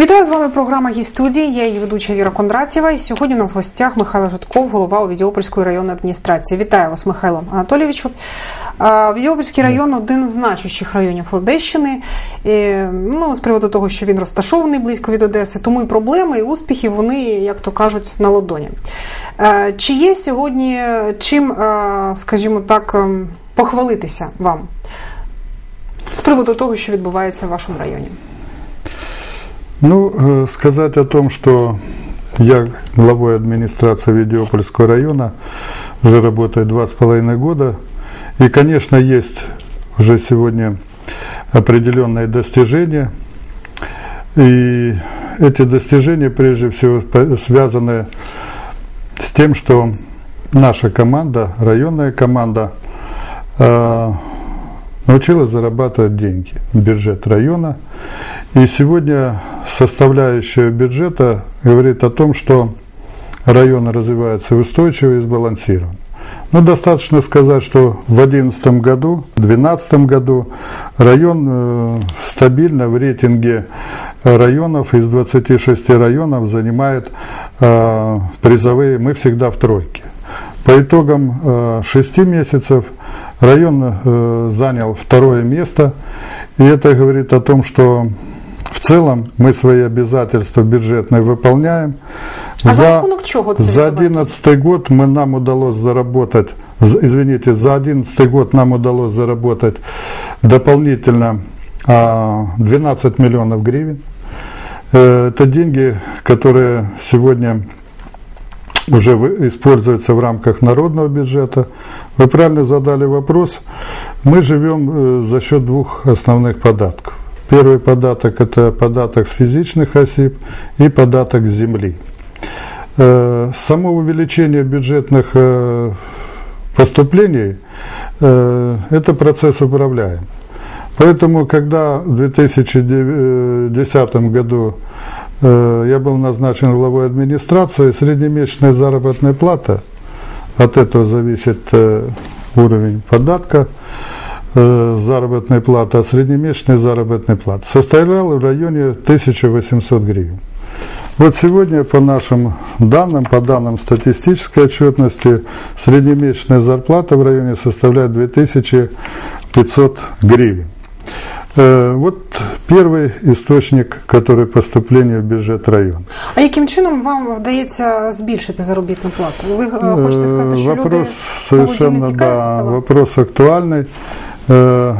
Вітаю з вами програма «Гість студії. Я її ведуча Віра Кондратєва. І сьогодні у нас в гостях Михайло Житков, голова Овідіопольської районної адміністрації. Вітаю вас, Михайло Анатолійовичу. Овідіопольський район один з значущих районів Одещини. І, ну, з приводу того, що він розташований близько від Одеси, тому і проблеми, і успіхи вони, як то кажуть, на ладоні. Чи є сьогодні чим, скажімо так, похвалитися вам з приводу того, що відбувається в вашому районі? Ну, э, сказать о том, что я главой администрации Видеопольского района, уже работаю два с половиной года. И, конечно, есть уже сегодня определенные достижения. И эти достижения, прежде всего, связаны с тем, что наша команда, районная команда, э, научилась зарабатывать деньги бюджет района. И сегодня составляющая бюджета говорит о том, что район развивается устойчиво и сбалансирован. Но достаточно сказать, что в 2011 году, в 2012 году район э, стабильно в рейтинге районов из 26 районов занимает э, призовые, мы всегда в тройке. По итогам э, 6 месяцев район э, занял второе место, и это говорит о том, что в целом мы свои обязательства бюджетные выполняем. А за чего За 2011 год мы, нам удалось заработать, извините, за 2011 год нам удалось заработать дополнительно 12 а, миллионов гривен. Э, это деньги, которые сегодня уже используются в рамках народного бюджета. Вы правильно задали вопрос. Мы живем э, за счет двух основных податков. Первый податок – это податок с физичных осіб и податок с земли. Э, само увеличение бюджетных э, поступлений это процесс управляем. Поэтому, когда в 2010 году я был назначен главой администрации, среднемесячная заработная плата, от этого зависит уровень податка, Э, заработной платы, а среднемесячная заработная плата составляла в районе 1800 гривен. Вот сегодня по нашим данным, по данным статистической отчетности, среднемесячная зарплата в районе составляет 2500 гривен. Э, вот первый источник, который поступления в бюджет района. А яким чином вам вдається збільшити заробітну плату? Ви хочете сказати, що вопрос люди совершенно, да, вопрос актуальный. Э,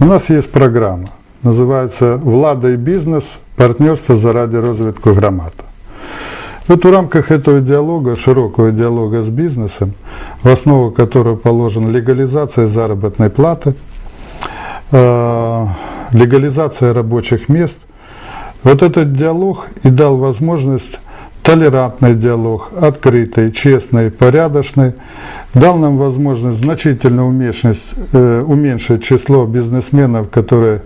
у нас есть программа, называется «Влада и бизнес. Партнерство заради розвитку громад». Вот в рамках этого диалога, широкого диалога с бизнесом, в основу которого положена легализация заработной платы, э, легализация рабочих мест, вот этот диалог и дал возможность толерантный диалог, открытый, честный, порядочный, дал нам возможность значительно уменьшить, э, число бизнесменов, которые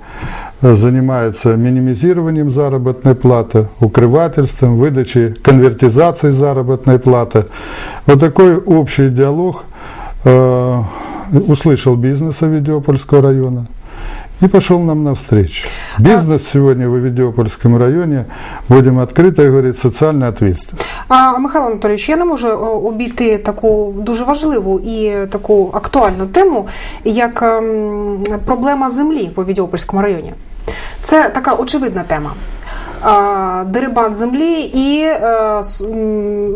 э, занимаются минимизированием заработной платы, укрывательством, выдачей, конвертизацией заработной платы. Вот такой общий диалог э, услышал бизнес Авидиопольского района и пошел нам навстречу. Бизнес сегодня в Авидіопольському районі будем открыто говорить, соціальна ответственность. А Михайло Анатолійович, я не можу обійти таку дуже важливу і таку актуальну тему, як ем, проблема землі в Овідіопольському районі. Це така очевидна тема дерибан землі і е,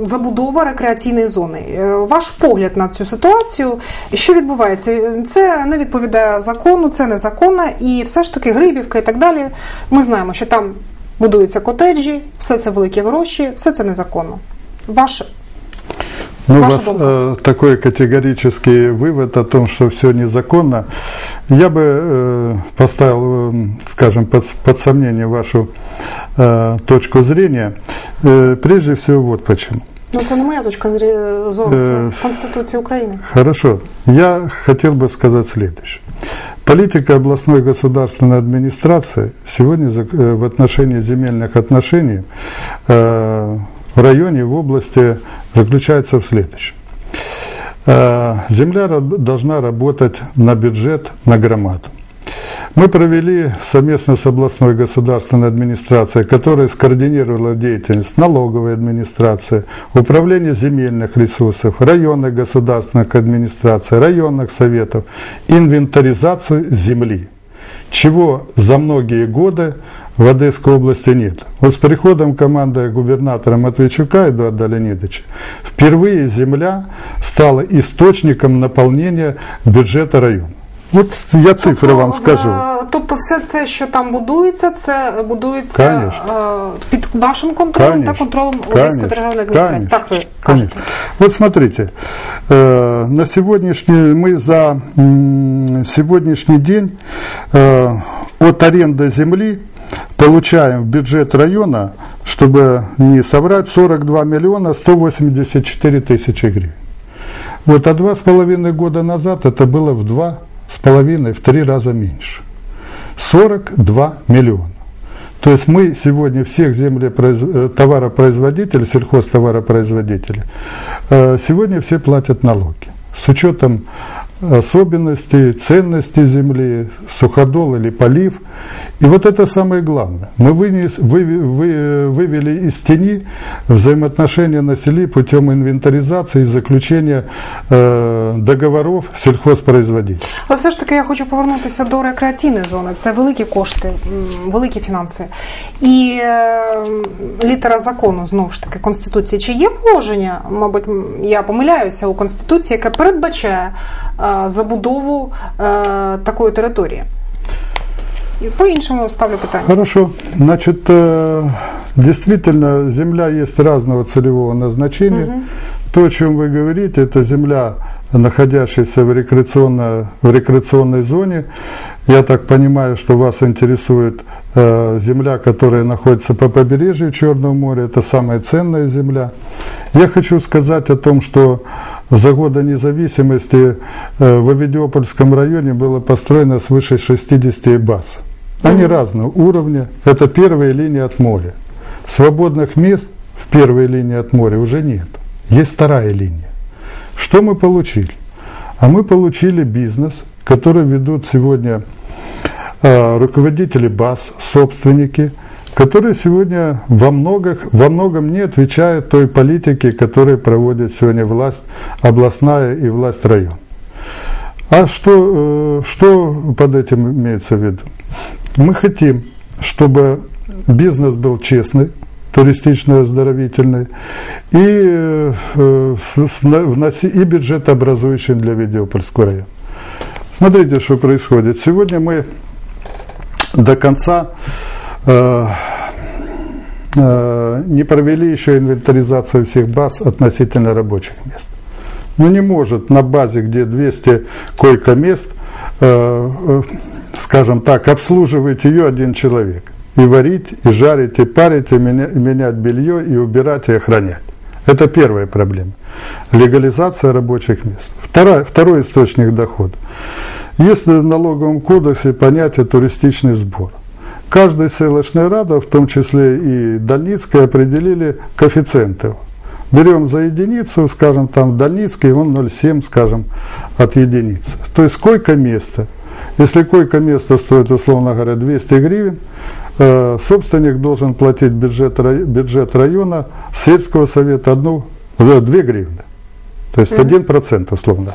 забудова рекреаційної зони. Е, ваш погляд на цю ситуацію, що відбувається? Це не відповідає закону, це незаконно, і все ж таки Грибівка і так далі. Ми знаємо, що там будуються котеджі, все це великі гроші, все це незаконно. Ваше ну, у вас э, такой категорический вывод о том, что все незаконно. Я бы э, поставил, э, скажем, под, под сомнение вашу э, точку зрения. Прежде всего, вот почему. Ну, це не моя точка зору, це Украины. Хорошо. Я хотел бы сказать следующее. Политика областной государственной администрации сегодня в отношении земельных отношений в районе, в области заключается в следующем. Э, земля должна работать на бюджет, на громаду. Мы провели совместно с областной государственной администрацией, которая скоординировала деятельность налоговой администрации, управления земельных ресурсов, районных государственных администраций, районных советов, инвентаризацию земли, чего за многие годы в Одесской области нет. Вот с приходом команды губернатора Матвейчука Эдуарда Леонидовича впервые земля стала источником наполнения бюджета района. От я цифри вам скажу. Тобто все це, що там будується, це будується Конечно. під вашим контролем Конечно. та контролем Одеської державної адміністрації. Так ви кажете. Вот смотрите, на сегодняшний, мы за сегодняшний день от аренды земли получаем в бюджет района, чтобы не соврать, 42 миллиона 184 тысячи гривен. Вот а два с половиной года назад это было в два с половиной, в три раза меньше. 42 миллиона. То есть мы сегодня всех землепроиз... Э, товаропроизводителей, сельхозтоваропроизводителей, э, сегодня все платят налоги. С учетом особенностей, ценности земли, суходол или полив. И вот это самое главное. Мы вынес, вы, вы, вывели из тени взаимоотношения на селе путем инвентаризации и заключения э, договоров сельхозпроизводителей. Але все ж таки я хочу повернутися до рекреаційної зони. Це великі кошти, великі фінанси. І е, літера закону, знову ж таки, Конституції. Чи є положення, мабуть, я помиляюся у Конституції, яке передбачає е, забудову е, такої території? И по-иншему ставлю питание. Хорошо. Значит, э, действительно, земля есть разного целевого назначения. Угу. То, о чем вы говорите, это земля, находящаяся в рекреационной, в рекреационной зоне. Я так понимаю, что вас интересует э, земля, которая находится по побережью Черного моря. Это самая ценная земля. Я хочу сказать о том, что за годы независимости э, в Авидиопольском районе было построено свыше 60 баз. Они mm-hmm. разного уровня. Это первая линия от моря. Свободных мест в первой линии от моря уже нет. Есть вторая линия. Что мы получили? А мы получили бизнес, который ведут сегодня э, руководители баз, собственники, которые сегодня во, многих, во многом не отвечают той политике, которую проводит сегодня власть областная и власть район. А что, э, что под этим имеется в виду? Мы хотим, чтобы бизнес был честный, туристично-оздоровительный и, э, и бюджетообразующий для Видеопольского района. Смотрите, что происходит. Сегодня мы до конца не провели еще инвентаризацию всех баз относительно рабочих мест. Ну не может на базе, где 200 койко-мест, э, э, скажем так, обслуживать ее один человек. И варить, и жарить, и парить, и менять белье, и убирать, и охранять. Это первая проблема. Легализация рабочих мест. Второй, второй источник дохода. Есть в налоговом кодексе понятие туристичный сбор. Каждый селочный рада, в том числе и Дальницкая, определили коэффициенты. Берем за единицу, скажем, там Дальницкий, он 0,7, скажем, от единицы. То есть сколько места если койко-место стоит, условно говоря, 200 гривен, э, собственник должен платить бюджет, бюджет района, сельского совета одну, 2 гривны. То есть один процент, условно.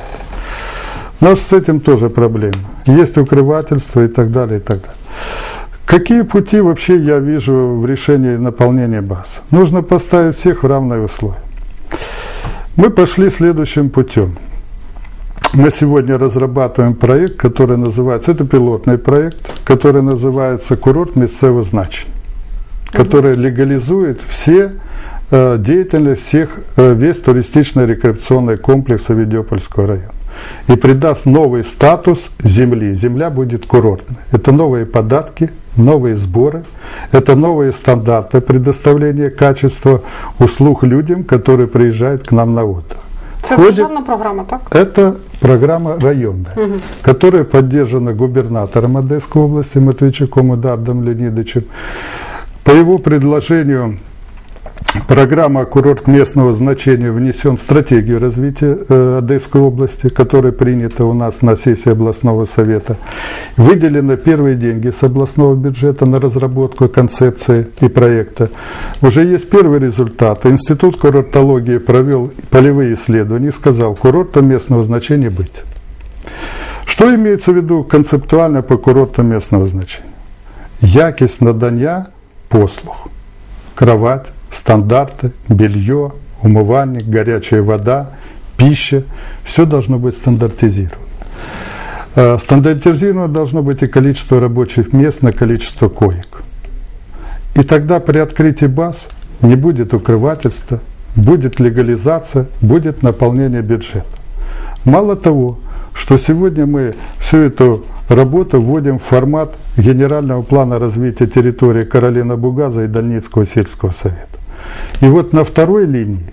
Но с этим тоже проблема. Есть укрывательство и так далее, и так далее. Какие пути вообще я вижу в решении наполнения баз? Нужно поставить всех в равные условия. Мы пошли следующим путем. Мы сегодня разрабатываем проект, который называется, это пилотный проект, который называется «Курорт местного значения», который легализует все э, деятельность всех, э, весь туристично-рекреационный комплекс Авидиопольского района. И придаст новый статус земли. Земля будет курортной. Это новые податки, новые сборы, это новые стандарты предоставления качества услуг людям, которые приезжают к нам на отдых. Це Входит, державна программа, так? Это программа районная, угу. которая поддержана губернатором Одесской области Матвейчуком Эдардом Леонидовичем. По его предложению Программа «Курорт местного значения» внесен в стратегию развития э, Одесской области, которая принята у нас на сессии областного совета. Выделены первые деньги с областного бюджета на разработку концепции и проекта. Уже есть первый результат. Институт курортологии провел полевые исследования и сказал, курортом местного значения быть. Что имеется в виду концептуально по курорту местного значения? Якість надання послуг. Кровать, стандарты, белье, умывальник, горячая вода, пища. Все должно быть стандартизировано. Э, стандартизировано должно быть и количество рабочих мест на количество коек. И тогда при открытии баз не будет укрывательства, будет легализация, будет наполнение бюджета. Мало того, что сегодня мы всю эту работу вводим в формат генерального плана развития территории Каролина Бугаза и Дальницкого сельского совета. И вот на второй линии,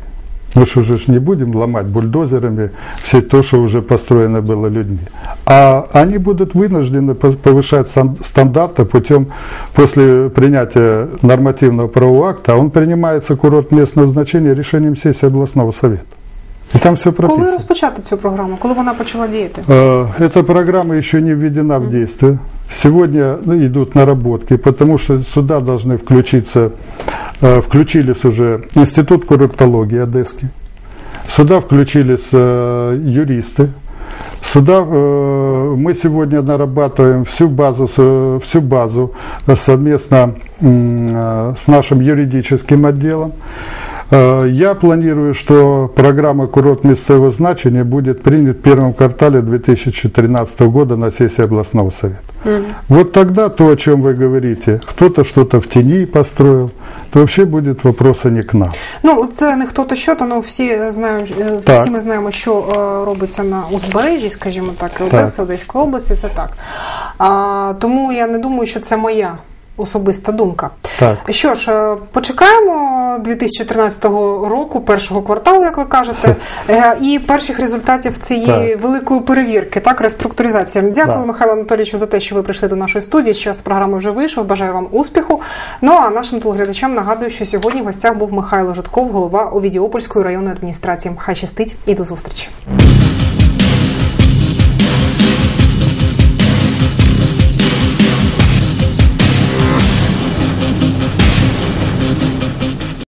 мы же уже не будем ломать бульдозерами все то, что уже построено было людьми. А они будут вынуждены повышать стандарты путем, после принятия нормативного правового акта, а он принимается курорт местного значения решением сессии областного совета. І там все прописано. Коли розпочати цю програму? Коли вона почала діяти? Эта программа еще не введена в действие. Сегодня ну, идут наработки, потому что сюда должны включиться, э, включились уже Институт курортологии Одесский, сюда включились э, юристы, Сюда э, мы сегодня нарабатываем всю базу, всю базу совместно с нашим юридическим отделом. Э, я планирую, что программа «Курорт местного значения» будет принят в первом квартале 2013 года на сессии областного совета. Mm. Вот тогда то, о чем вы говорите, кто-то что-то в тени построил, то вообще будет вопроса не к нам. Ну, це не хто-то що, то ну, всі знаємо, так. всі ми знаємо, що е, робиться на узбережжі, скажімо так, Одеси, Одеської області, це так. А, тому я не думаю, що це моя особиста думка. Так. Що ж, е, почекаємо 2013 року, першого кварталу, як ви кажете, е, і перших результатів цієї так. великої перевірки, так, реструктуризації. Дякую, так. Михайло Анатолійовичу, за те, що ви прийшли до нашої студії. Що з програми вже вийшов. Бажаю вам успіху. Ну а нашим телеглядачам нагадую, що сьогодні в гостях був Михайло Житков, голова Овідіопольської районної адміністрації. Хай щастить і до зустрічі.